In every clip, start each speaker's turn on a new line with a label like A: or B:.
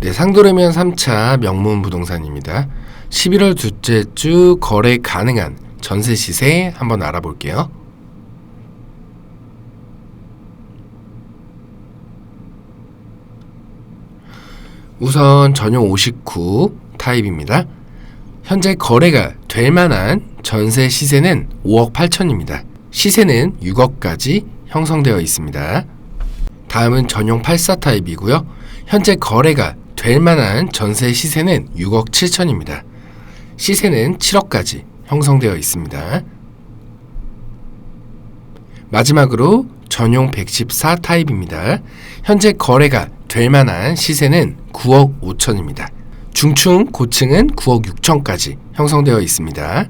A: 네, 상도래면 3차 명문 부동산입니다. 11월 둘째 주 거래 가능한 전세 시세 한번 알아볼게요. 우선 전용 59 타입입니다. 현재 거래가 될 만한 전세 시세는 5억 8천입니다. 시세는 6억까지 형성되어 있습니다. 다음은 전용 84 타입이고요. 현재 거래가 될 만한 전세 시세는 6억 7천입니다. 시세는 7억까지 형성되어 있습니다. 마지막으로 전용 114 타입입니다. 현재 거래가 될 만한 시세는 9억 5천입니다. 중층, 고층은 9억 6천까지 형성되어 있습니다.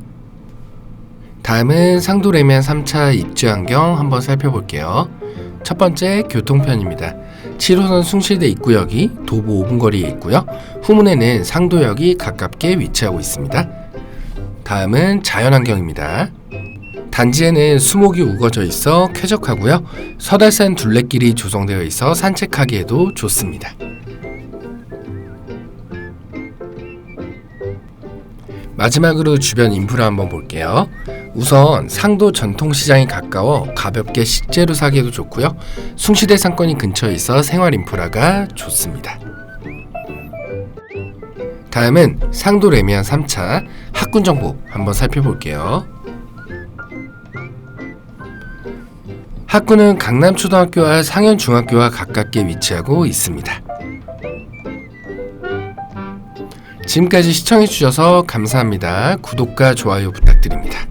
A: 다음은 상도래면 3차 입주 환경 한번 살펴볼게요. 첫 번째 교통편입니다. 7호선 숭실대 입구역이 도보 5분 거리에 있고요. 후문에는 상도역이 가깝게 위치하고 있습니다. 다음은 자연환경입니다. 단지에는 수목이 우거져 있어 쾌적하고요. 서달산 둘레길이 조성되어 있어 산책하기에도 좋습니다. 마지막으로 주변 인프라 한번 볼게요. 우선 상도 전통시장이 가까워 가볍게 식재료 사기에도 좋고요. 숭시대 상권이 근처에 있어 생활 인프라가 좋습니다. 다음은 상도 레미안 3차 학군 정보 한번 살펴볼게요. 학군은 강남초등학교와 상현중학교와 가깝게 위치하고 있습니다. 지금까지 시청해주셔서 감사합니다. 구독과 좋아요 부탁드립니다.